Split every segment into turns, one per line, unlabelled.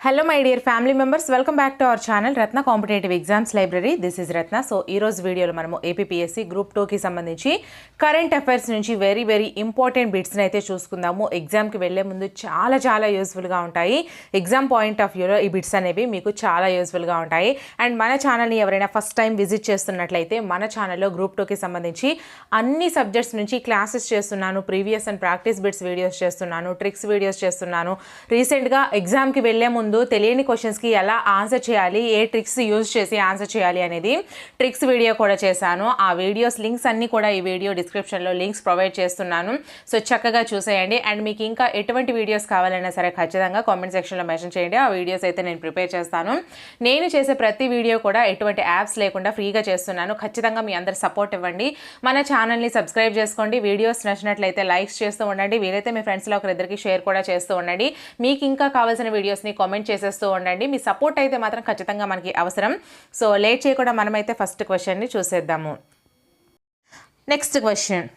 Hello my dear family members welcome back to our channel Ratna competitive exams library this is Ratna so ఈ రోజు వీడియోలో మనము APSC group టూకి సంబంధించి current affairs నుంచి very very important బిట్స్ని అయితే చూసుకుందాము. ఎగ్జామ్కి వెళ్ళే ముందు చాలా చాలా యూస్ఫుల్గా ఉంటాయి. ఎగ్జామ్ పాయింట్ ఆఫ్ వ్యూలో ఈ బిట్స్ అనేవి మీకు చాలా యూస్ఫుల్గా ఉంటాయి. అండ్ మన ఛానల్ని ఎవరైనా ఫస్ట్ టైం విజిట్ చేస్తున్నట్లయితే మన ఛానల్లో గ్రూప్ టూకి సంబంధించి అన్ని సబ్జెక్ట్స్ నుంచి క్లాసెస్ చేస్తున్నాను. Previous and practice bits videos చేస్తున్నాను. ట్రిక్స్ వీడియోస్ చేస్తున్నాను. రీసెంట్గా ఎగ్జామ్కి వెళ్ళే ముందు ముందు తెలియని క్వశ్చన్స్కి ఎలా ఆన్సర్ చేయాలి ఏ ట్రిక్స్ యూజ్ చేసి ఆన్సర్ చేయాలి అనేది ట్రిక్స్ వీడియో కూడా చేశాను. ఆ వీడియోస్ లింక్స్ అన్నీ కూడా ఈ వీడియో డిస్క్రిప్షన్లో లింక్స్ ప్రొవైడ్ చేస్తున్నాను. సో చక్కగా చూసేయండి. అండ్ మీకు ఇంకా ఎటువంటి వీడియోస్ కావాలన్నా సరే ఖచ్చితంగా కామెంట్ సెక్షన్లో మెన్షన్ చేయండి. ఆ వీడియోస్ అయితే నేను ప్రిపేర్ చేస్తాను. నేను చేసే ప్రతి వీడియో కూడా ఎటువంటి యాప్స్ లేకుండా ఫ్రీగా చేస్తున్నాను. ఖచ్చితంగా మీ అందరు సపోర్ట్ ఇవ్వండి. మన ఛానల్ని సబ్స్క్రైబ్ చేసుకోండి. వీడియోస్ నచ్చినట్లయితే లైక్స్ చేస్తూ ఉండండి. వీలైతే మీ ఫ్రెండ్స్లో ఒకరిద్దరికి షేర్ కూడా చేస్తూ ఉండండి. మీకు ఇంకా కావాల్సిన వీడియోస్ని కామెంట్ చేసేస్తూ ఉండండి. మీ సపోర్ట్ అయితే మాత్రం ఖచ్చితంగా మనకి అవసరం. సో లేట్ చేయకుండా మనమైతే ఫస్ట్ క్వశ్చన్ని చూసేద్దాము. Next question.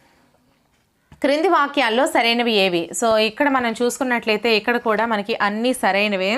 క్రింది వాక్యాల్లో సరైనవి ఏవి? సో ఇక్కడ మనం చూసుకున్నట్లయితే ఇక్కడ కూడా మనకి అన్ని సరైనవే.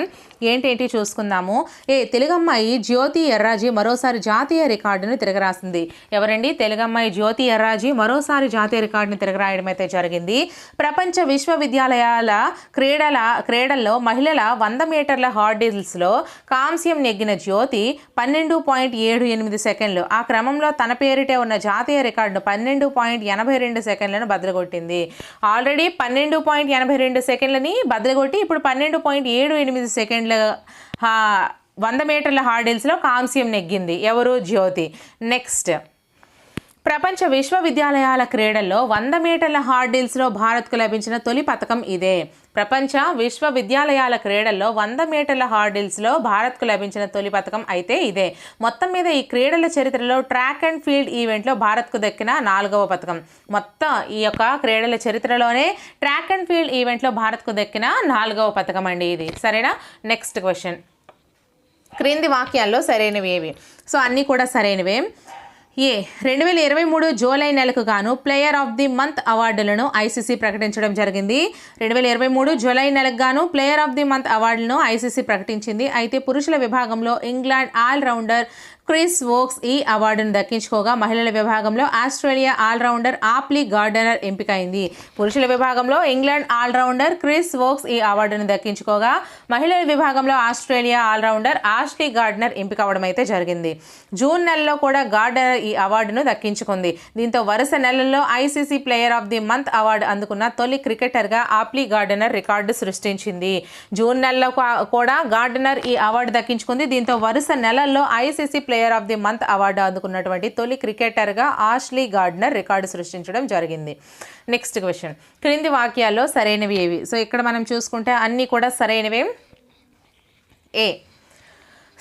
ఏంటేంటి చూసుకుందాము? ఏ తెలుగమ్మాయి జ్యోతి ఎర్రాజీ మరోసారి జాతీయ రికార్డును తిరగరాసింది. ఎవరండి? తెలుగమ్మాయి జ్యోతి ఎర్రాజీ మరోసారి జాతీయ రికార్డును తిరగరాయడం అయితే జరిగింది. ప్రపంచ విశ్వవిద్యాలయాల క్రీడల క్రీడల్లో మహిళల వంద మీటర్ల హార్డిల్స్లో కాంస్యం నెగ్గిన జ్యోతి పన్నెండు పాయింట్ ఏడు ఎనిమిది సెకండ్లు. ఆ క్రమంలో తన పేరిటే ఉన్న జాతీయ రికార్డును పన్నెండు పాయింట్ ఎనభై రెండు సెకండ్లను బద్దలగొట్టింది ఆల్రెడీ పన్నెండు పాయింట్ ఎనభై రెండు సెకండ్లని బద్దలగొట్టి ఇప్పుడు పన్నెండు పాయింట్ ఏడు ఎనిమిది సెకండ్ల వంద మీటర్ల హార్డిల్స్లో కాంస్యం నెగ్గింది. ఎవరు? జ్యోతి. నెక్స్ట్. ప్రపంచ విశ్వవిద్యాలయాల క్రీడల్లో వంద మీటర్ల హార్డిల్స్లో భారత్కు లభించిన తొలి పథకం ఇదే. ప్రపంచ విశ్వవిద్యాలయాల క్రీడల్లో వంద మీటర్ల హార్డిల్స్లో భారత్కు లభించిన తొలి పథకం అయితే ఇదే. మొత్తం మీద ఈ క్రీడల చరిత్రలో ట్రాక్ అండ్ ఫీల్డ్ ఈవెంట్లో భారత్కు దక్కిన నాలుగవ పథకం. మొత్తం ఈ యొక్క క్రీడల చరిత్రలోనే ట్రాక్ అండ్ ఫీల్డ్ ఈవెంట్లో భారత్కు దక్కిన నాలుగవ పథకం అండి ఇది. సరేనా? Next question. క్రింది వాక్యాల్లో సరైనవి ఏవి? సో అన్నీ కూడా సరైనవే. ఏ రెండు వేల ఇరవై మూడు జూలై నెలకు గాను ప్లేయర్ ఆఫ్ ది మంత్ అవార్డులను ఐసీసీ ప్రకటించడం జరిగింది. రెండు వేల ఇరవై మూడు జూలై నెలకు గాను ప్లేయర్ ఆఫ్ ది మంత్ అవార్డులను ఐసీసీ ప్రకటించింది. అయితే పురుషుల విభాగంలో England all rounder Chris Woakes ఈ అవార్డును దక్కించుకోగా మహిళల విభాగంలో ఆస్ట్రేలియా ఆల్రౌండర్ ఆప్లీ గార్డెనర్ ఎంపికైంది. పురుషుల విభాగంలో ఇంగ్లాండ్ ఆల్రౌండర్ క్రిస్ వోక్స్ ఈ అవార్డును దక్కించుకోగా మహిళల విభాగంలో ఆస్ట్రేలియా ఆల్రౌండర్ ఆష్లీ గార్డెనర్ ఎంపిక అవడం అయితే జరిగింది. జూన్ నెలలో కూడా గార్డెనర్ ఈ అవార్డును దక్కించుకుంది. దీంతో వరుస నెలల్లో ICC player of the month award అందుకున్న తొలి క్రికెటర్గా ఆప్లీ గార్డెనర్ రికార్డు సృష్టించింది. జూన్ నెలలో కూడా గార్డెనర్ ఈ అవార్డు దక్కించుకుంది. దీంతో వరుస నెలల్లో ICC player of the month award అందుకున్నటువంటి తొలి క్రికెటర్గా ఆష్లీ గార్డ్నర్ రికార్డు సృష్టించడం జరిగింది. నెక్స్ట్ క్వశ్చన్ క్రింది వాక్యాల్లో సరైనవి ఏవి? సో ఇక్కడ మనం చూసుకుంటే అన్నీ కూడా సరైనవే? ఏ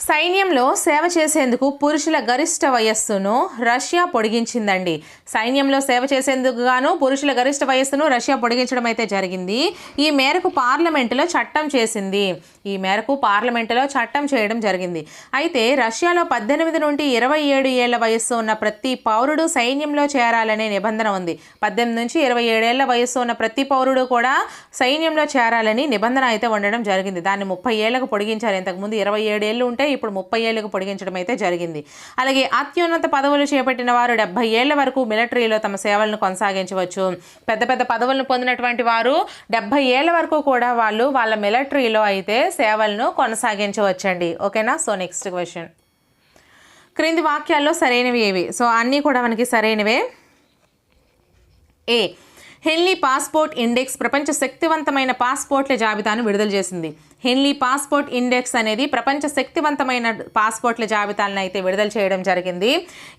సైన్యంలో సేవ చేసేందుకు పురుషుల గరిష్ట వయస్సును రష్యా పొడిగించిందండి. సైన్యంలో సేవ చేసేందుకు గాను పురుషుల గరిష్ట వయస్సును రష్యా పొడిగించడం అయితే జరిగింది. ఈ మేరకు పార్లమెంటులో చట్టం చేసింది. ఈ మేరకు పార్లమెంటులో చట్టం చేయడం జరిగింది. అయితే రష్యాలో పద్దెనిమిది నుండి ఇరవై ఏడు ఏళ్ళ వయస్సు ఉన్న ప్రతి పౌరుడు సైన్యంలో చేరాలనే నిబంధన ఉంది. పద్దెనిమిది నుంచి ఇరవై ఏడేళ్ళ వయస్సు ఉన్న ప్రతి పౌరుడు కూడా సైన్యంలో చేరాలని నిబంధన అయితే ఉండడం జరిగింది. దాన్ని ముప్పై ఏళ్ళకు పొడిగించారు. ఇంతకుముందు ఇరవై ఏడేళ్ళు ఉంటే ఇప్పుడు ముప్పై ఏళ్ళకు పొడిగించడం అయితే జరిగింది. అలాగే అత్యున్నత పదవులు చేపట్టిన వారు డెబ్బై ఏళ్ళ వరకు మిలిటరీలో తమ సేవలను కొనసాగించవచ్చు. పెద్ద పెద్ద పదవులను పొందినటువంటి వారు డెబ్బై ఏళ్ళ వరకు కూడా వాళ్ళు వాళ్ళ మిలిటరీలో అయితే సేవలను కొనసాగించవచ్చండి. ఓకేనా? So next question. క్రింది వాక్యాల్లో సరైనవి ఏవి? సో అన్నీ కూడా మనకి సరైనవే. ఏ. హెన్లీ పాస్పోర్ట్ ఇండెక్స్ ప్రపంచ శక్తివంతమైన పాస్పోర్ట్ల జాబితాను విడుదల చేసింది. హెన్లీ పాస్పోర్ట్ ఇండెక్స్ అనేది ప్రపంచ శక్తివంతమైన పాస్పోర్ట్ల జాబితాలను అయితే విడుదల చేయడం జరిగింది.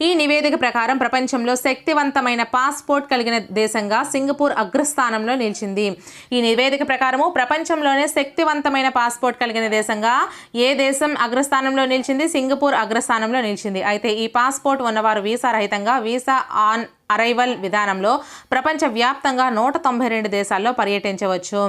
ఈ నివేదిక ప్రకారం ప్రపంచంలో శక్తివంతమైన పాస్పోర్ట్ కలిగిన దేశంగా సింగపూర్ అగ్రస్థానంలో నిలిచింది. ఈ నివేదిక ప్రకారము ప్రపంచంలోనే శక్తివంతమైన పాస్పోర్ట్ కలిగిన దేశంగా ఏ దేశం అగ్రస్థానంలో నిలిచింది? సింగపూర్ అగ్రస్థానంలో నిలిచింది. అయితే ఈ పాస్పోర్ట్ ఉన్నవారు వీసా రహితంగా వీసా ఆన్ అరైవల్ విధానంలో ప్రపంచవ్యాప్తంగా నూట తొంభై రెండు దేశాల్లో పర్యటించవచ్చు.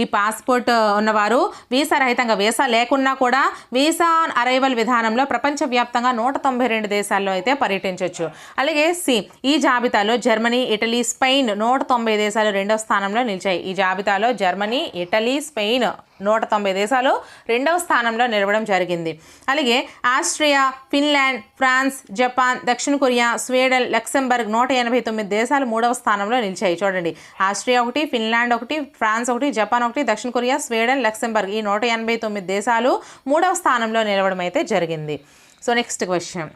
ఈ పాస్పోర్ట్ ఉన్నవారు వీసా రహితంగా వీసా లేకున్నా కూడా వీసా ఆన్ అరైవల్ విధానంలో ప్రపంచవ్యాప్తంగా నూట తొంభై రెండు దేశాల్లో అయితే పర్యటించవచ్చు అలాగే సి ఈ జాబితాలో జర్మనీ ఇటలీ స్పెయిన్ నూట తొంభై దేశాలు రెండో స్థానంలో నిలిచాయి. ఈ జాబితాలో జర్మనీ ఇటలీ స్పెయిన్ నూట తొంభై దేశాలు రెండవ స్థానంలో నిలవడం జరిగింది. అలాగే ఆస్ట్రియా ఫిన్లాండ్ ఫ్రాన్స్ జపాన్ దక్షిణ కొరియా స్వీడన్ లక్సెంబర్గ్ నూట ఎనభై తొమ్మిది దేశాలు మూడవ స్థానంలో నిలిచాయి. చూడండి ఆస్ట్రియా ఒకటి ఫిన్లాండ్ ఒకటి ఫ్రాన్స్ ఒకటి జపాన్ ఒకటి దక్షిణ కొరియా స్వీడన్ లక్సెంబర్గ్ ఈ నూట ఎనభై తొమ్మిది దేశాలు మూడవ స్థానంలో నిలవడం అయితే జరిగింది. So next question.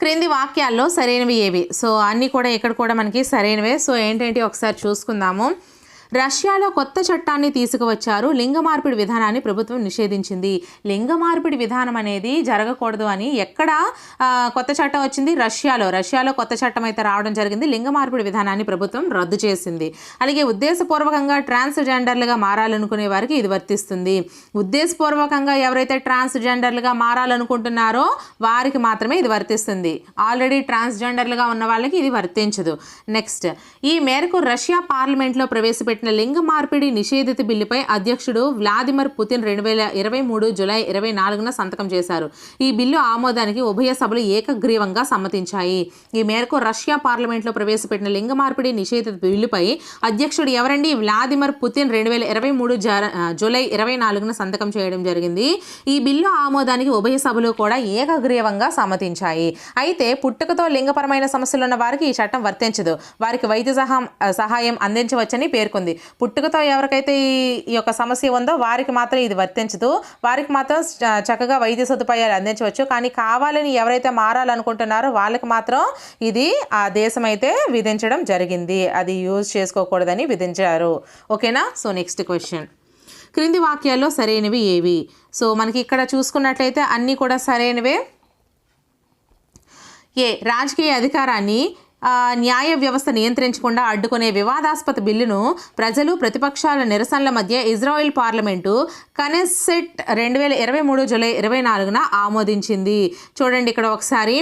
క్రింది వాక్యాల్లో సరైనవి ఏవి? సో అన్నీ కూడా ఇక్కడ కూడా మనకి సరైనవే. సో ఏంటంటే? ఒకసారి చూసుకుందాము. రష్యాలో కొత్త చట్టాన్ని తీసుకువచ్చారు. లింగ మార్పిడి విధానాన్ని ప్రభుత్వం నిషేధించింది. లింగ మార్పిడి విధానం అనేది జరగకూడదు అని ఎక్కడ కొత్త చట్టం వచ్చింది? రష్యాలో. రష్యాలో కొత్త చట్టం అయితే రావడం జరిగింది. లింగ మార్పిడి విధానాన్ని ప్రభుత్వం రద్దు చేసింది. అలాగే ఉద్దేశపూర్వకంగా ట్రాన్స్జెండర్లుగా మారాలనుకునే వారికి ఇది వర్తిస్తుంది. ఉద్దేశపూర్వకంగా ఎవరైతే ట్రాన్స్జెండర్లుగా మారాలనుకుంటున్నారో వారికి మాత్రమే ఇది వర్తిస్తుంది. ఆల్రెడీ ట్రాన్స్జెండర్లుగా ఉన్న వాళ్ళకి ఇది వర్తించదు. నెక్స్ట్ ఈ మేరకు రష్యా పార్లమెంట్లో ప్రవేశపెట్టిన లింగ మార్పిడి నిషేధిత బిల్లుపై అధ్యక్షుడు వ్లాదిమిర్ పుతిన్ రెండు వేల ఇరవై మూడు జులై ఇరవై నాలుగున సంతకం చేశారు. ఈ బిల్లు ఆమోదానికి ఉభయ సభలు ఏకగ్రీవంగా సమ్మతించాయి. ఈ మేరకు రష్యా పార్లమెంట్లో ప్రవేశపెట్టిన లింగ మార్పిడి నిషేధిత బిల్లుపై అధ్యక్షుడు ఎవరండి? వ్లాదిమిర్ పుతిన్ రెండు వేల ఇరవై మూడు జూలై ఇరవై నాలుగున సంతకం చేయడం జరిగింది. ఈ బిల్లు ఆమోదానికి ఉభయ సభలు కూడా ఏకగ్రీవంగా సమ్మతించాయి. అయితే పుట్టుకతో లింగపరమైన సమస్యలు ఉన్న వారికి ఈ చట్టం వర్తించదు. వారికి వైద్య సహా సహాయం అందించవచ్చని పేర్కొంది. పుట్టుకతో ఎవరికైతే ఈ ఈ యొక్క సమస్య ఉందో వారికి మాత్రం ఇది వర్తించదు. వారికి మాత్రం చక్కగా వైద్య సదుపాయాలు అందించవచ్చు. కానీ కావాలని ఎవరైతే మారాలనుకుంటున్నారో వాళ్ళకి మాత్రం ఇది ఆ దేశం అయితే విధించడం జరిగింది. అది యూజ్ చేసుకోకూడదని విధించారు. ఓకేనా? So next question. క్రింది వాక్యాల్లో సరైనవి ఏవి? సో మనకి ఇక్కడ చూసుకున్నట్లయితే అన్నీ కూడా సరైనవే. ఏ రాజకీయ అధికారాన్ని న్యాయ వ్యవస్థ నియంత్రించకుండా అడ్డుకునే వివాదాస్పద బిల్లును ప్రజలు ప్రతిపక్షాల నిరసనల మధ్య ఇజ్రాయెల్ పార్లమెంటు కనెసెట్ రెండు వేల ఇరవై మూడు జూలై ఇరవై నాలుగున ఆమోదించింది. చూడండి ఇక్కడ ఒకసారి.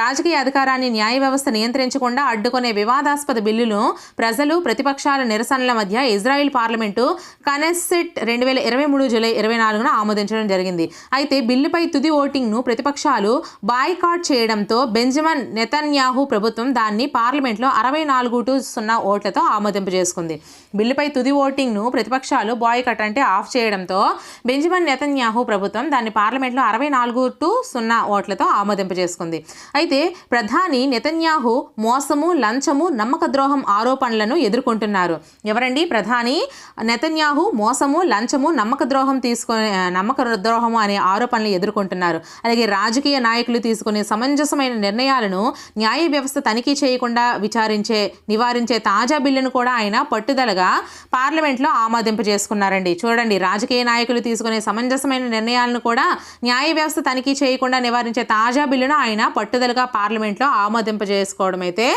రాజకీయ అధికారాన్ని న్యాయ వ్యవస్థ నియంత్రించకుండా అడ్డుకునే వివాదాస్పద బిల్లును ప్రజలు ప్రతిపక్షాల నిరసనల మధ్య ఇజ్రాయెల్ పార్లమెంటు కనెసెట్ రెండు వేల ఇరవై మూడు జూలై ఇరవై నాలుగున ఆమోదించడం జరిగింది. అయితే బిల్లుపై తుది ఓటింగ్ను ప్రతిపక్షాలు బాయ్కాట్ చేయడంతో బెంజమిన్ నెతన్యాహు ప్రభుత్వం దాన్ని పార్లమెంట్లో అరవై నాలుగు టు సున్నా ఓట్లతో ఆమోదింపజేసుకుంది బిల్లుపై తుది ఓటింగ్ను ప్రతిపక్షాలు బాయ్కట్ అంటే ఆఫ్ చేయడంతో బెంజమిన్ నెతన్యాహు ప్రభుత్వం దాన్ని పార్లమెంట్లో అరవై నాలుగు టు సున్నా ఓట్లతో ఆమోదింపజేసుకుంది అయితే ప్రధాని నెతన్యాహు మోసము లంచము నమ్మక ద్రోహం ఆరోపణలను ఎదుర్కొంటున్నారు. ఎవరండి ప్రధాని? నెతన్యాహు మోసము లంచము నమ్మక ద్రోహం తీసుకొని నమ్మక ద్రోహము అనే ఆరోపణలు ఎదుర్కొంటున్నారు. అలాగే రాజకీయ నాయకులు తీసుకునే సమంజసమైన నిర్ణయాలను న్యాయ వ్యవస్థ తనిఖీ చేయ చేయకుండా విచారించే నివారించే తాజా బిల్లును కూడా ఆయన పట్టుదలగా పార్లమెంట్లో ఆమోదింపజేసుకున్నారండి చూడండి రాజకీయ నాయకులు తీసుకునే సమంజసమైన నిర్ణయాలను కూడా న్యాయ వ్యవస్థ తనిఖీ చేయకుండా నివారించే తాజా బిల్లును ఆయన పట్టుదలగా పార్లమెంట్లో ఆమోదింపజేసుకోవడం అయితే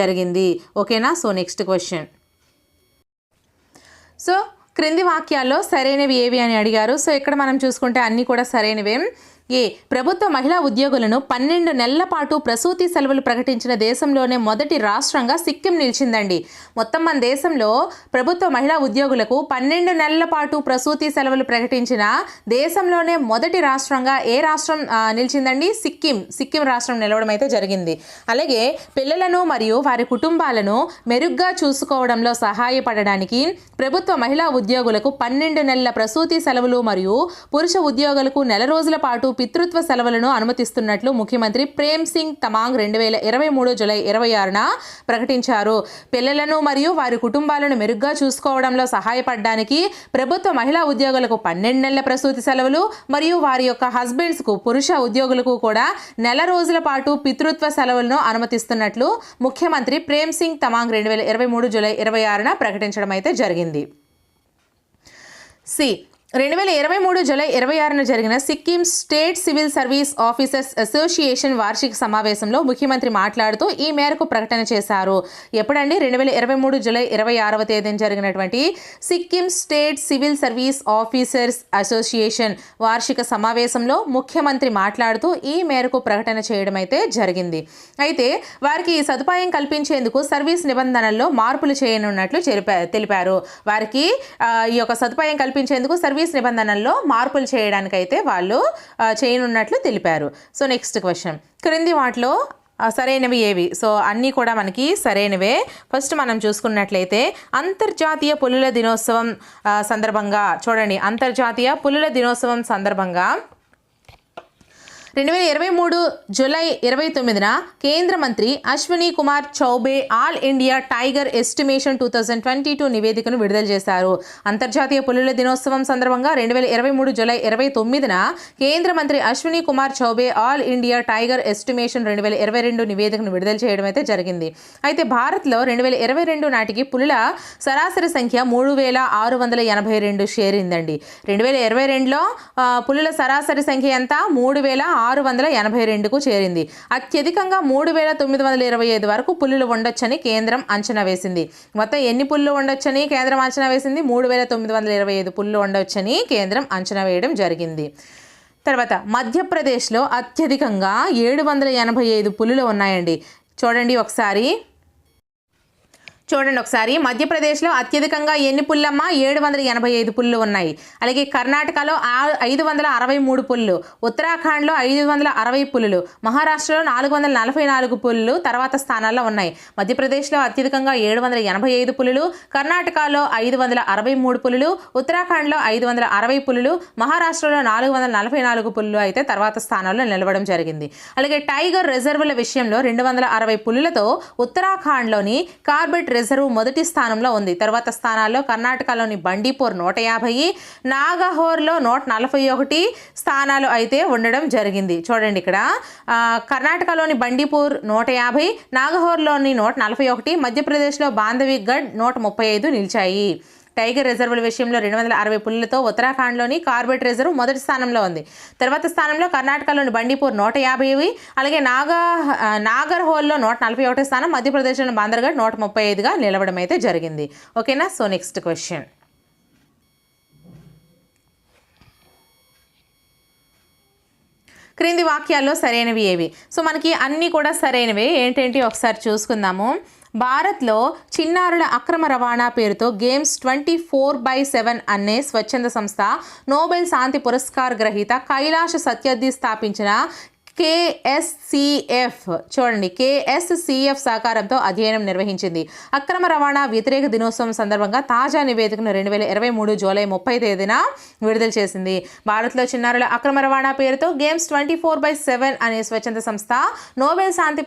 జరిగింది. ఓకేనా? So next question. సో క్రింది వాక్యాల్లో సరైనవి ఏవి అని అడిగారు. సో ఇక్కడ మనం చూసుకుంటే అన్నీ కూడా సరైనవే. ఏ ప్రభుత్వ మహిళా ఉద్యోగులను పన్నెండు నెలల పాటు ప్రసూతి సెలవులు ప్రకటించిన దేశంలోనే మొదటి రాష్ట్రంగా సిక్కిం నిలిచిందండి. మొత్తం మన దేశంలో ప్రభుత్వ మహిళా ఉద్యోగులకు పన్నెండు నెలల పాటు ప్రసూతి సెలవులు ప్రకటించిన దేశంలోనే మొదటి రాష్ట్రంగా ఏ రాష్ట్రం నిలిచిందండి? సిక్కిం. సిక్కిం రాష్ట్రం నిలవడం అయితే జరిగింది. అలాగే పిల్లలను మరియు వారి కుటుంబాలను మెరుగ్గా చూసుకోవడంలో సహాయపడడానికి ప్రభుత్వ మహిళా ఉద్యోగులకు పన్నెండు నెలల ప్రసూతి సెలవులు మరియు పురుష ఉద్యోగులకు నెల రోజుల పాటు పితృత్వ సెలవులను అనుమతిస్తున్నట్లు ముఖ్యమంత్రి ప్రేమ్ సింగ్ తమాంగ్ రెండు వేల ఇరవై మూడు జులై ఇరవై ఆరున ప్రకటించారు. పిల్లలను మరియు వారి కుటుంబాలను మెరుగ్గా చూసుకోవడంలో సహాయపడడానికి ప్రభుత్వ మహిళా ఉద్యోగులకు పన్నెండు నెలల ప్రసూతి సెలవులు మరియు వారి యొక్క హస్బెండ్స్కు పురుష ఉద్యోగులకు కూడా నెల రోజుల పాటు పితృత్వ సెలవులను అనుమతిస్తున్నట్లు ముఖ్యమంత్రి ప్రేమ్ సింగ్ తమాంగ్ రెండు వేల ఇరవై మూడు జులై ఇరవై ఆరున ప్రకటించడం అయితే జరిగింది. సి. రెండు వేల ఇరవై మూడు జూలై ఇరవై ఆరున జరిగిన Sikkim state civil service officers association వార్షిక సమావేశంలో ముఖ్యమంత్రి మాట్లాడుతూ ఈ మేరకు ప్రకటన చేశారు. ఎప్పుడండి? రెండు వేల ఇరవై మూడు జూలై ఇరవై ఆరవ తేదీన జరిగినటువంటి Sikkim state civil service officers association వార్షిక సమావేశంలో ముఖ్యమంత్రి మాట్లాడుతూ ఈ మేరకు ప్రకటన చేయడం అయితే జరిగింది. అయితే వారికి ఈ సదుపాయం కల్పించేందుకు సర్వీస్ నిబంధనల్లో మార్పులు చేయనున్నట్లు తెలిపారు. వారికి ఈ యొక్క సదుపాయం కల్పించేందుకు సర్వీస్ నిబంధనల్లో మార్పులు చేయడానికైతే వాళ్ళు చేయనున్నట్లు తెలిపారు. So next question. క్రింది వాటిలో సరైనవి ఏవి? సో అన్నీ కూడా మనకి సరైనవే. ఫస్ట్ మనం చూసుకున్నట్లయితే అంతర్జాతీయ పులుల దినోత్సవం సందర్భంగా చూడండి అంతర్జాతీయ పులుల దినోత్సవం సందర్భంగా రెండు వేల ఇరవై మూడు జూలై ఇరవై తొమ్మిదిన కేంద్ర మంత్రి Ashwini Kumar Choubey all India tiger estimation two thousand twenty two నివేదికను విడుదల చేశారు. అంతర్జాతీయ పులుల దినోత్సవం సందర్భంగా రెండు వేల ఇరవై మూడు జూలై ఇరవై తొమ్మిదిన కేంద్ర మంత్రి Ashwini Kumar Choubey all India tiger estimation రెండు వేల ఇరవై రెండు నివేదికను విడుదల చేయడం అయితే జరిగింది. అయితే భారత్లో రెండు వేల ఇరవై రెండు నాటికి పులుల సరాసరి సంఖ్య మూడు వేల ఆరు వందల ఎనభై రెండు చేరిందండి రెండు వేల ఇరవై రెండులో పులుల సరాసరి సంఖ్య ఎంత? మూడు వేల ఆరు వందల ఎనభై రెండుకు చేరింది. అత్యధికంగా మూడు వేల తొమ్మిది వందల ఇరవై ఐదు వరకు పులులు ఉండొచ్చని కేంద్రం అంచనా వేసింది. మొత్తం ఎన్ని పుల్లు ఉండొచ్చని కేంద్రం అంచనా వేసింది? మూడు వేల తొమ్మిది వందల ఇరవై ఐదు పుల్లు ఉండొచ్చని కేంద్రం అంచనా వేయడం జరిగింది. తర్వాత మధ్యప్రదేశ్లో అత్యధికంగా ఏడు వందల ఎనభై ఐదు పులులు ఉన్నాయండి. చూడండి ఒకసారి. చూడండి ఒకసారి. మధ్యప్రదేశ్లో అత్యధికంగా ఎన్ని పుల్లమ్మ? ఏడు వందల ఎనభై ఐదు పుల్లు ఉన్నాయి. అలాగే కర్ణాటకలో ఐదు వందల అరవై మూడు పుల్లు ఉత్తరాఖండ్లో ఐదు వందల అరవై పులులు మహారాష్ట్రలో నాలుగు వందల నలభై నాలుగు పుల్లు తర్వాత స్థానాల్లో ఉన్నాయి. మధ్యప్రదేశ్లో అత్యధికంగా ఏడు వందల ఎనభై ఐదు పులులు కర్ణాటకలో ఐదు వందల అరవై మూడు పులులు ఉత్తరాఖండ్లో ఐదు వందల అరవై పులులు మహారాష్ట్రలో నాలుగు వందల నలభై నాలుగు పులులు అయితే తర్వాత స్థానాల్లో నిలవడం జరిగింది. అలాగే టైగర్ రిజర్వుల విషయంలో రెండు వందల అరవై పులులతో ఉత్తరాఖండ్లోని కార్బెట్ రిజర్వ్ మొదటి స్థానంలో ఉంది. తర్వాత స్థానాల్లో కర్ణాటకలోని బండీపూర్ నూట యాభై నాగహోర్లో నూట నలభై ఒకటి స్థానాలు అయితే ఉండడం జరిగింది. చూడండి ఇక్కడ. కర్ణాటకలోని బండీపూర్ నూట యాభై నాగహోర్లోని నూట నలభై ఒకటి మధ్యప్రదేశ్లో బాంధవిగఢ్ నూట ముప్పై ఐదు నిలిచాయి. టైగర్ రిజర్వుల విషయంలో రెండు వందల అరవై పుల్లలతో ఉత్తరాఖండ్లోని కార్బెట్ రిజర్వ్ మొదటి స్థానంలో ఉంది. తర్వాత స్థానంలో కర్ణాటకలోని బండీపూర్ నూట యాభై అలాగే నాగా నాగర్హోల్లో నాగర్ హోల్లో నూట నలభై ఒకటి స్థానం మధ్యప్రదేశ్లోని బాందర్గఢ్ నూట ముప్పై ఐదుగా నిలవడం అయితే జరిగింది. ఓకేనా? So next question. క్రింది వాక్యాల్లో సరైనవి ఏవి? సో మనకి అన్నీ కూడా సరైనవి. ఏంటేంటి? ఒకసారి చూసుకుందాము. భారత్లో చిన్నారుల అక్రమ రవాణా పేరుతో games twenty four by seven అనే స్వచ్ఛంద సంస్థ నోబెల్ శాంతి పురస్కార్ గ్రహీత కైలాష్ సత్యర్థి స్థాపించిన కేఎస్సిఎఫ్ చూడండి కేఎస్సిఎఫ్ సహకారంతో అధ్యయనం నిర్వహించింది. అక్రమ రవాణా వ్యతిరేక దినోత్సవం సందర్భంగా తాజా నివేదికను రెండు వేల ఇరవై మూడు జూలై ముప్పై తేదీన విడుదల చేసింది. భారత్లో చిన్నారుల అక్రమ రవాణా పేరుతో games twenty four by seven అనే స్వచ్ఛంద సంస్థ నోబెల్ శాంతి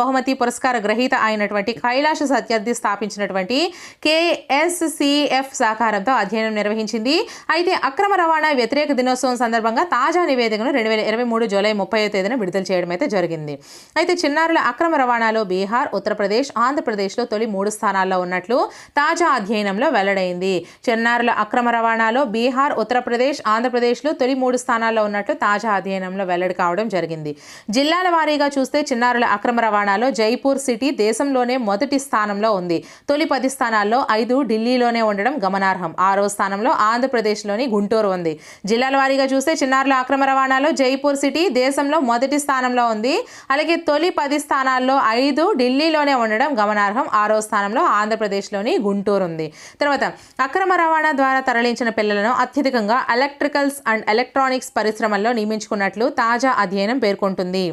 బహుమతి పురస్కార గ్రహీత అయినటువంటి కైలాష సత్యర్థి స్థాపించినటువంటి కేఎస్సిఎఫ్ సహకారంతో అధ్యయనం నిర్వహించింది. అయితే అక్రమ రవాణా వ్యతిరేక దినోత్సవం సందర్భంగా తాజా నివేదికను రెండు వేల ఇరవై మూడు జూలై ముప్పై తేదీన విడుదల చేయడం అయితే జరిగింది. అయితే చిన్నారుల అక్రమ రవాణాలో బీహార్ ఉత్తరప్రదేశ్ ఆంధ్రప్రదేశ్లో తొలి మూడు స్థానాల్లో ఉన్నట్లు తాజా అధ్యయనంలో వెల్లడైంది. చిన్నారుల అక్రమ రవాణాలో బీహార్ ఉత్తరప్రదేశ్ ఆంధ్రప్రదేశ్లో తొలి మూడు స్థానాల్లో ఉన్నట్లు తాజా అధ్యయనంలో వెల్లడి కావడం జరిగింది. జిల్లాల వారీగా చూస్తే చిన్నారుల అక్రమ అక్రమ రవాణాలో జైపూర్ సిటీ దేశంలోనే మొదటి స్థానంలో ఉంది. తొలి పది స్థానాల్లో ఐదు ఢిల్లీలోనే ఉండడం గమనార్హం. ఆరో స్థానంలో ఆంధ్రప్రదేశ్లోని గుంటూరు ఉంది. జిల్లాల వారీగా చూస్తే చిన్నారుల అక్రమ రవాణాలో జైపూర్ సిటీ దేశంలో మొదటి స్థానంలో ఉంది. అలాగే తొలి పది స్థానాల్లో ఐదు ఢిల్లీలోనే ఉండడం గమనార్హం. ఆరో స్థానంలో ఆంధ్రప్రదేశ్లోని గుంటూరు ఉంది. తర్వాత అక్రమ రవాణా ద్వారా తరలించిన పిల్లలను అత్యధికంగా ఎలక్ట్రికల్స్ అండ్ ఎలక్ట్రానిక్స్ పరిశ్రమల్లో నియమించుకున్నట్లు తాజా అధ్యయనం పేర్కొంటుంది.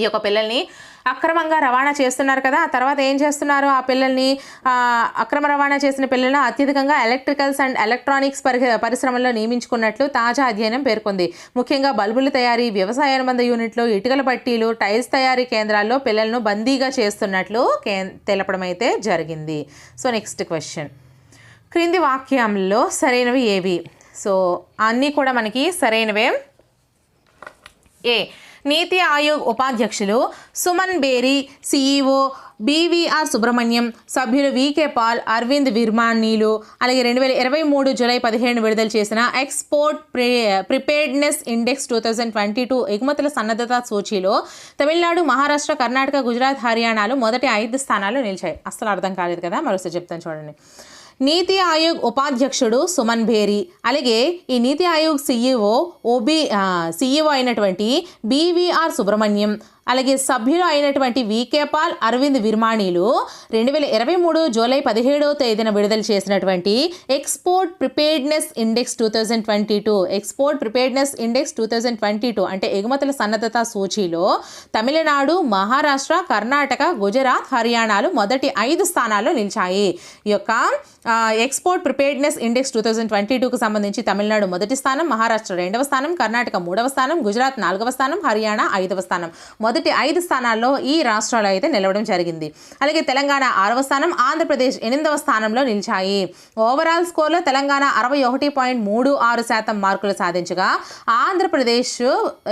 ఈ యొక్క పిల్లల్ని అక్రమంగా రవాణా చేస్తున్నారు కదా ఆ తర్వాత ఏం చేస్తున్నారు? ఆ పిల్లల్ని అక్రమ రవాణా చేసిన పిల్లలను అత్యధికంగా ఎలక్ట్రికల్స్ అండ్ ఎలక్ట్రానిక్స్ పరి పరిశ్రమల్లో నియమించుకున్నట్లు తాజా అధ్యయనం పేర్కొంది. ముఖ్యంగా బల్బుల తయారీ వ్యవసాయ అనుబంధ యూనిట్లు ఇటుకల పట్టీలు టైల్స్ తయారీ కేంద్రాల్లో పిల్లలను బందీగా చేస్తున్నట్లు కే తెలపడం అయితే జరిగింది. So next question. క్రింది వాక్యంలో సరైనవి ఏవి? సో అన్నీ కూడా మనకి సరైనవే. ఏ నీతి ఆయోగ్ ఉపాధ్యక్షులు సుమన్ బేరీ సీఈఓ బీవీఆర్ సుబ్రహ్మణ్యం సభ్యులు వికే పాల్ అరవింద్ విర్మానీలు అలాగే రెండు వేల ఇరవై మూడు జూలై పదిహేను విడుదల చేసిన export pre preparedness index two thousand twenty two ఎగుమతుల సన్నద్ధత సూచీలో తమిళనాడు మహారాష్ట్ర కర్ణాటక గుజరాత్ హర్యానాలు మొదటి ఐదు స్థానాలు నిలిచాయి. అస్సలు అర్థం కాలేదు కదా మరోసారి చెప్తాను చూడండి. నీతి ఆయోగ్ ఉపాధ్యక్షుడు సుమన్ భేరి. అలాగే ఈ నీతి ఆయోగ్ సీఈఓ ఓబీ సీఈఓ అయినటువంటి బీవీఆర్ సుబ్రహ్మణ్యం. అలాగే సభ్యులు అయినటువంటి వికే పాల్ అరవింద్ విర్మాణీలు రెండు వేల ఇరవై మూడు జూలై పదిహేడవ తేదీన విడుదల చేసినటువంటి export preparedness index two thousand twenty two. Export preparedness index two thousand twenty two అంటే ఎగుమతుల సన్నద్ధత సూచీలో తమిళనాడు మహారాష్ట్ర కర్ణాటక గుజరాత్ హర్యానాలు మొదటి ఐదు స్థానాల్లో నిలిచాయి. ఈ యొక్క export preparedness index two thousand twenty టూకు సంబంధించి తమిళనాడు మొదటి స్థానం మహారాష్ట్ర రెండవ స్థానం కర్ణాటక మూడవ స్థానం గుజరాత్ నాలుగవ స్థానం హర్యానా ఐదవ స్థానం. మొదటి ఐదు స్థానాల్లో ఈ రాష్ట్రాలు అయితే నిలవడం జరిగింది. అలాగే తెలంగాణ ఆరవ స్థానం ఆంధ్రప్రదేశ్ ఎనిమిదవ స్థానంలో నిలిచాయి. ఓవరాల్ స్కోర్లో తెలంగాణ అరవై ఒకటి పాయింట్ మూడు ఆరు శాతం మార్కులు సాధించగా ఆంధ్రప్రదేశ్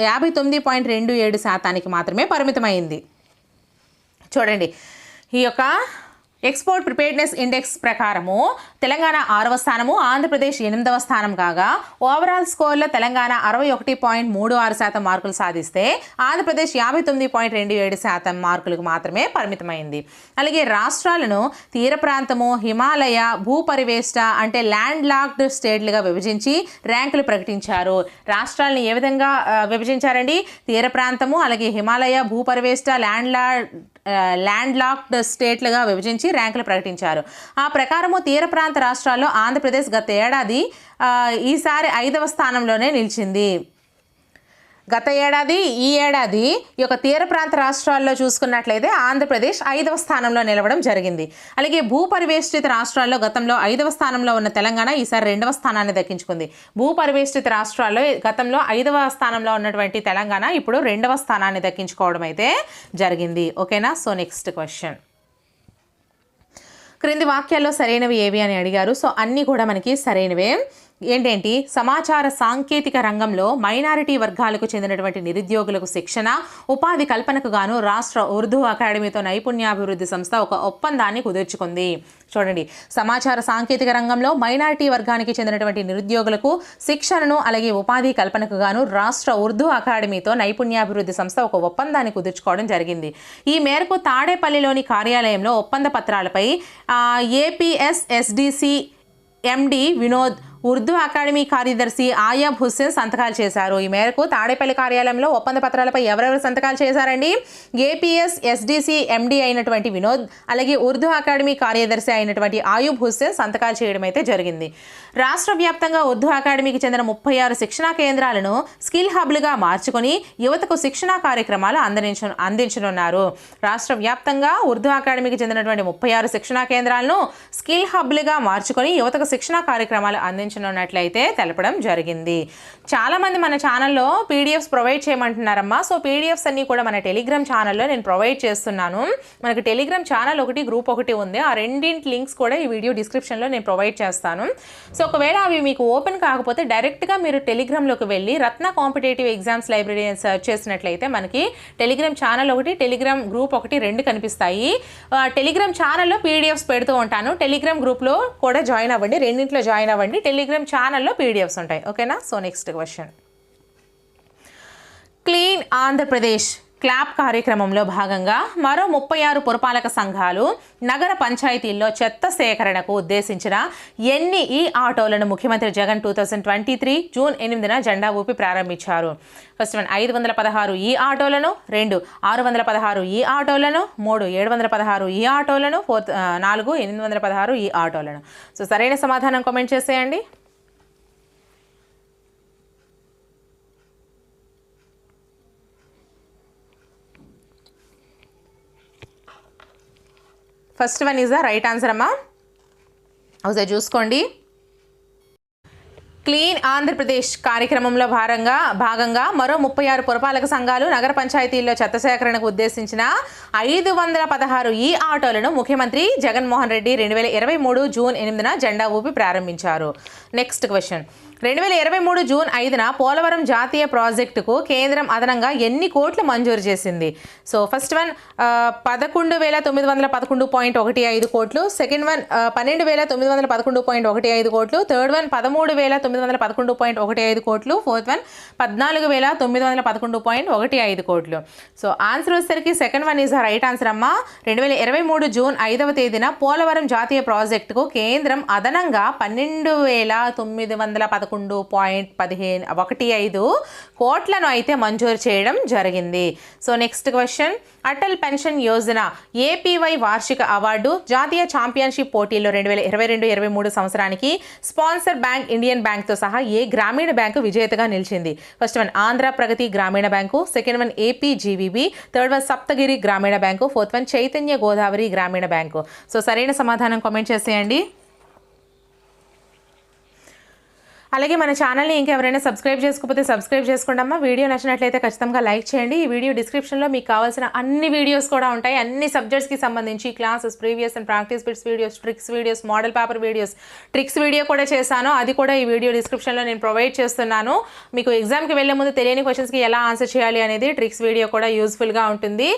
యాభై తొమ్మిది పాయింట్ రెండు ఏడు శాతానికి మాత్రమే పరిమితమైంది. చూడండి ఈ యొక్క ఎక్స్పోర్ట్ ప్రిపేర్డ్నెస్ ఇండెక్స్ ప్రకారము తెలంగాణ ఆరవ స్థానము ఆంధ్రప్రదేశ్ ఎనిమిదవ స్థానం కాగా ఓవరాల్ స్కోర్లో తెలంగాణ అరవై ఒకటి పాయింట్ మూడు ఆరు శాతం మార్కులు సాధిస్తే ఆంధ్రప్రదేశ్ యాభై తొమ్మిది పాయింట్ రెండు ఏడు శాతం మార్కులకు మాత్రమే పరిమితమైంది. అలాగే రాష్ట్రాలను తీర ప్రాంతము హిమాలయ భూపరివేష్ట అంటే ల్యాండ్ లాక్డ్ స్టేట్లుగా విభజించి ర్యాంకులు ప్రకటించారు. రాష్ట్రాలను ఏ విధంగా విభజించారండి? తీర ప్రాంతము అలాగే హిమాలయ భూపరివేష్ట ల్యాండ్ లా ల్యాండ్ లాక్డ్ స్టేట్లుగా విభజించి ర్యాంకులు ప్రకటించారు. ఆ ప్రకారము తీర ప్రాంత రాష్ట్రాల్లో ఆంధ్రప్రదేశ్ గత ఏడాది ఈసారి ఐదవ స్థానంలోనే నిలిచింది. గత ఏడాది ఈ ఏడాది ఈ యొక్క తీర ప్రాంత రాష్ట్రాల్లో చూసుకున్నట్లయితే ఆంధ్రప్రదేశ్ ఐదవ స్థానంలో నిలవడం జరిగింది. అలాగే భూపరివేష్టిత రాష్ట్రాల్లో గతంలో ఐదవ స్థానంలో ఉన్న తెలంగాణ ఈసారి రెండవ స్థానాన్ని దక్కించుకుంది. భూపరివేష్టిత రాష్ట్రాల్లో గతంలో ఐదవ స్థానంలో ఉన్నటువంటి తెలంగాణ ఇప్పుడు రెండవ స్థానాన్ని దక్కించుకోవడం అయితే జరిగింది. ఓకేనా? So next question. క్రింది వాక్యాల్లో సరైనవి ఏవి అని అడిగారు. సో అన్నీ కూడా మనకి సరైనవే. ఏంటేంటి? సమాచార సాంకేతిక రంగంలో మైనారిటీ వర్గాలకు చెందినటువంటి నిరుద్యోగులకు శిక్షణ ఉపాధి కల్పనకు గాను రాష్ట్ర ఉర్దూ అకాడమీతో నైపుణ్యాభివృద్ధి సంస్థ ఒక ఒప్పందాన్ని కుదుర్చుకుంది. చూడండి. సమాచార సాంకేతిక రంగంలో మైనారిటీ వర్గానికి చెందినటువంటి నిరుద్యోగులకు శిక్షణను అలాగే ఉపాధి కల్పనకు గాను రాష్ట్ర ఉర్దూ అకాడమీతో నైపుణ్యాభివృద్ధి సంస్థ ఒక ఒప్పందాన్ని కుదుర్చుకోవడం జరిగింది. ఈ మేరకు తాడేపల్లిలోని కార్యాలయంలో ఒప్పంద పత్రాలపై APSSDC MD Vinod Urdu academy కార్యదర్శి ఆయాబ్ హుస్సేన్ సంతకాలు చేశారు. ఈ మేరకు తాడేపల్లి కార్యాలయంలో ఒప్పంద పత్రాలపై ఎవరెవరు సంతకాలు చేశారండి? ఏపీఎస్ ఎస్డిసి ఎండీ అయినటువంటి వినోద్ అలాగే ఉర్దూ అకాడమీ కార్యదర్శి అయినటువంటి ఆయూబ్ హుస్సేన్ సంతకాలు చేయడం అయితే జరిగింది. రాష్ట్ర వ్యాప్తంగా ఉర్దూ అకాడమీకి చెందిన ముప్పై ఆరు శిక్షణా కేంద్రాలను స్కిల్ హబ్లుగా మార్చుకొని యువతకు శిక్షణా కార్యక్రమాలు అందించ అందించనున్నారు. రాష్ట్ర వ్యాప్తంగా ఉర్దూ అకాడమీకి చెందినటువంటి ముప్పై ఆరు శిక్షణా కేంద్రాలను స్కిల్ హబ్లుగా మార్చుకొని యువతకు శిక్షణా కార్యక్రమాలు అందించనున్నట్లయితే తెలపడం జరిగింది. చాలామంది మన ఛానల్లో పీడిఎఫ్స్ ప్రొవైడ్ చేయమంటున్నారమ్మా. సో పీడిఎఫ్స్ అన్నీ కూడా మన టెలిగ్రామ్ ఛానల్లో నేను ప్రొవైడ్ చేస్తున్నాను. మనకి టెలిగ్రామ్ ఛానల్ ఒకటి గ్రూప్ ఒకటి ఉంది. ఆ రెండింటి లింక్స్ కూడా ఈ వీడియో డిస్క్రిప్షన్లో నేను ప్రొవైడ్ చేస్తాను. సో ఒకవేళ అవి మీకు ఓపెన్ కాకపోతే డైరెక్ట్గా మీరు టెలిగ్రామ్లోకి వెళ్ళి రత్న కాంపిటేటివ్ ఎగ్జామ్స్ లైబ్రరీ అని సెర్చ్ చేసినట్లయితే మనకి టెలిగ్రామ్ ఛానల్ ఒకటి టెలిగ్రామ్ గ్రూప్ ఒకటి రెండు కనిపిస్తాయి. టెలిగ్రామ్ ఛానల్లో పీడిఎఫ్స్ పెడుతూ ఉంటాను. టెలిగ్రామ్ గ్రూప్లో కూడా జాయిన్ అవ్వండి. రెండింటిలో జాయిన్ అవ్వండి. టెలిగ్రామ్ ఛానల్లో పీడిఎఫ్స్ ఉంటాయి. ఓకేనా? So next question. Clean Andhra Pradesh. Clap కార్యక్రమంలో భాగంగా మరో ముప్పై ఆరు పురపాలక సంఘాలు నగర పంచాయతీల్లో చెత్త సేకరణకు ఉద్దేశించిన ఎన్ని ఈ ఆటోలను ముఖ్యమంత్రి Jagan two thousand twenty three June ఎనిమిదిన జెండా ఊపి ప్రారంభించారు. ఫస్ట్ వన్ ఐదు వందల పదహారు ఈ ఆటోలను రెండు ఆరు వందల పదహారు ఈ ఆటోలను మూడు ఏడు వందల పదహారు ఈ ఆటోలను ఫోర్త్ నాలుగు ఎనిమిది వందల పదహారు ఈ ఆటోలను. సో సరైన సమాధానం కామెంట్ చేసేయండి. First one is the right answer అమ్మా. ఒకసారి చూసుకోండి. క్లీన్ ఆంధ్రప్రదేశ్ కార్యక్రమంలో భాగంగా భాగంగా మరో ముప్పై ఆరు పురపాలక సంఘాలు నగర పంచాయతీల్లో చెత్త సేకరణకు ఉద్దేశించిన ఐదు వందల పదహారు ఈ ఆటోలను ముఖ్యమంత్రి జగన్మోహన్ రెడ్డి రెండు వేల ఇరవై మూడు జూన్ ఎనిమిదిన జెండా ఊపి ప్రారంభించారు. నెక్స్ట్ క్వశ్చన్ రెండు వేల ఇరవై మూడు జూన్ ఐదున పోలవరం జాతీయ ప్రాజెక్టుకు కేంద్రం అదనంగా ఎన్ని కోట్లు మంజూరు చేసింది? సో ఫస్ట్ వన్ పదకొండు వేల తొమ్మిది వందల పదకొండు పాయింట్ ఒకటి ఐదు కోట్లు. సెకండ్ వన్ uh, పన్నెండు వేల తొమ్మిది వందల పదకొండు పాయింట్ ఒకటి ఐదు కోట్లు. థర్డ్ వన్ పదమూడు వేల తొమ్మిది వందల పదకొండు పాయింట్ ఒకటి ఐదు కోట్లు. ఫోర్త్ వన్ పద్నాలుగు వేల తొమ్మిది వందల పదకొండు పాయింట్ ఒకటి ఐదు కోట్లు. సో ఆన్సర్ వచ్చేసరికి second one is right answer అమ్మా. రెండు వేల ఇరవై మూడు జూన్ ఐదవ తేదీన పోలవరం జాతీయ ప్రాజెక్టుకు కేంద్రం అదనంగా పన్నెండు వేల తొమ్మిది వందల పదకొండు పాయింట్ పదిహేను ఒకటి ఐదు కోట్లను అయితే మంజూరు చేయడం జరిగింది. So next question Atal pension Yojana APY వార్షిక అవార్డు జాతీయ ఛాంపియన్షిప్ పోటీల్లో రెండు వేల ఇరవై రెండు ఇరవై మూడు సంవత్సరానికి స్పాన్సర్ బ్యాంక్ ఇండియన్ బ్యాంక్తో సహా ఏ గ్రామీణ బ్యాంకు విజేతగా నిలిచింది? First one Andhra Pragathi Grameena bank. Second one AP GVB third one Saptagiri Grameena bank. Fourth one Chaitanya Godavari Grameena bank. So సరైన సమాధానం కామెంట్ చేసేయండి. అలాగే మన ఛానల్ని ఇంకెవరైనా సబ్స్క్రైబ్ చేసుకోకపోతే సబ్స్క్రైబ్ చేసుకోండి అమ్మా. వీడియో నచ్చినట్లయితే ఖచ్చితంగా లైక్ చేయండి. ఈ వీడియో డిస్క్రిప్షన్లో మీకు కావాల్సిన అన్ని వీడియోస్ కూడా ఉంటాయి. అన్ని సబ్జెక్ట్స్కి సంబంధించి classes previous and practice bits videos tricks videos model paper videos tricks video కూడా చేశాను. అది కూడా ఈ వీడియో డిస్క్రిప్షన్లో నేను ప్రొవైడ్ చేస్తున్నాను. మీకు ఎగ్జామ్కి వెళ్ళే ముందు తెలియని క్వశ్చన్స్కి ఎలా ఆన్సర్ చేయాలి అనేది ట్రిక్స్ వీడియో కూడా యూస్ఫుల్గా ఉంటుంది.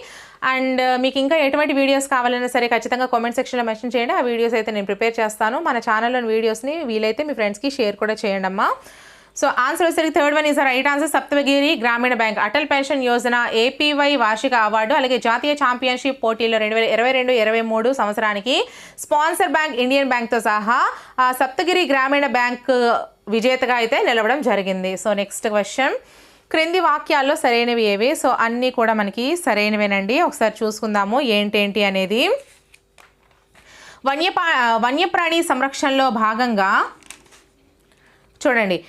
అండ్ uh, మీకు ఇంకా ఎటువంటి వీడియోస్ కావాలన్నా సరే ఖచ్చితంగా కామెంట్ సెక్షన్లో మెన్షన్ చేయండి. ఆ వీడియోస్ అయితే నేను ప్రిపేర్ చేస్తాను. మన ఛానల్లోని వీడియోస్ని వీలైతే మీ ఫ్రెండ్స్కి షేర్ కూడా చేయండి అమ్మా. సో ఆన్సర్ వచ్చేసరికి third one is right answer Saptagiri Grameena bank. Atal pension Yojana APY వార్షిక అవార్డు అలాగే జాతీయ ఛాంపియన్షిప్ పోటీలో రెండు వేల ఇరవై రెండు ఇరవై మూడు సంవత్సరానికి స్పాన్సర్ బ్యాంక్ ఇండియన్ బ్యాంక్తో సహా సప్తగిరి గ్రామీణ బ్యాంక్ విజేతగా అయితే నిలవడం జరిగింది. సో నెక్స్ట్ క్వశ్చన్ క్రింది వాక్యాల్లో సరైనవి ఏవి? సో అన్నీ కూడా మనకి సరైనవేనండి. ఒకసారి చూసుకుందాము. ఏంటేంటి అనేది? వన్యపా వన్యప్రాణి సంరక్షణలో భాగంగా చూడండి.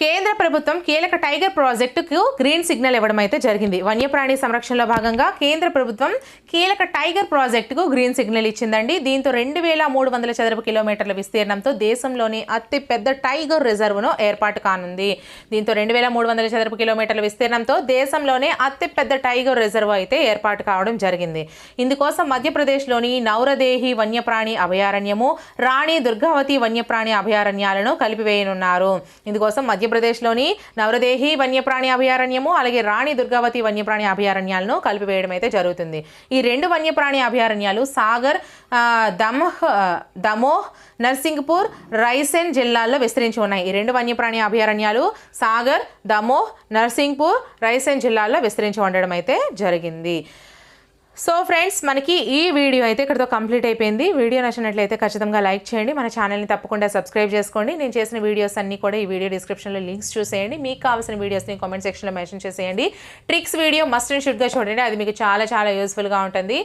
కేంద్ర ప్రభుత్వం కీలక టైగర్ ప్రాజెక్టుకు గ్రీన్ సిగ్నల్ ఇవ్వడం అయితే జరిగింది. వన్యప్రాణి సంరక్షణలో భాగంగా కేంద్ర ప్రభుత్వం కీలక టైగర్ ప్రాజెక్టుకు గ్రీన్ సిగ్నల్ ఇచ్చిందండి. దీంతో రెండు వేల మూడు వందల చదరపు కిలోమీటర్ల విస్తీర్ణంతో దేశంలోని అతిపెద్ద టైగర్ రిజర్వ్ను ఏర్పాటు కానుంది. దీంతో రెండు వేల మూడు వందల చదరపు కిలోమీటర్ల విస్తీర్ణంతో దేశంలోనే అతిపెద్ద టైగర్ రిజర్వ్ అయితే ఏర్పాటు కావడం జరిగింది. ఇందుకోసం మధ్యప్రదేశ్లోని నౌరదేహి వన్యప్రాణి అభయారణ్యము రాణి దుర్గావతి వన్యప్రాణి అభయారణ్యాలను కలిపివేయనున్నారు. ఇందుకోసం మధ్య మధ్యప్రదేశ్లోని నవరదేహి వన్యప్రాణి అభయారణ్యము అలాగే రాణి దుర్గావతి వన్యప్రాణి అభయారణ్యాలను కలిపివేయడం అయితే జరుగుతుంది. ఈ రెండు వన్యప్రాణి అభయారణ్యాలు సాగర్ దమ్హ్ దమహ్ దమోహ్ నర్సింగ్పూర్ రైసెన్ జిల్లాల్లో విస్తరించి ఉన్నాయి. ఈ రెండు వన్యప్రాణి అభయారణ్యాలు సాగర్ దమోహ్ నర్సింగ్పూర్ రైసెన్ జిల్లాల్లో విస్తరించి ఉండడం అయితే జరిగింది. సో ఫ్రెండ్స్ మనకి ఈ వీడియో అయితే ఇక్కడతో కంప్లీట్ అయిపోయింది. వీడియో నచ్చినట్లయితే ఖచ్చితంగా లైక్ చేయండి. మన ఛానల్ని తప్పకుండా సబ్స్క్రైబ్ చేసుకోండి. నేను చేసిన వీడియోస్ అన్నీ కూడా ఈ వీడియో డిస్క్రిప్షన్లో లింక్స్ చూసేయండి. మీకు కావాల్సిన వీడియోస్ని కామెంట్ సెక్షన్లో మెన్షన్ చేసేయండి. ట్రిక్స్ వీడియో మస్ట్ అండ్ షుడ్గా చూడండి. అది మీకు చాలా చాలా యూస్ఫుల్గా ఉంటుంది.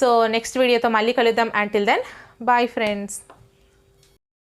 సో నెక్స్ట్ వీడియోతో మళ్ళీ కలుద్దాం. Until then bye friends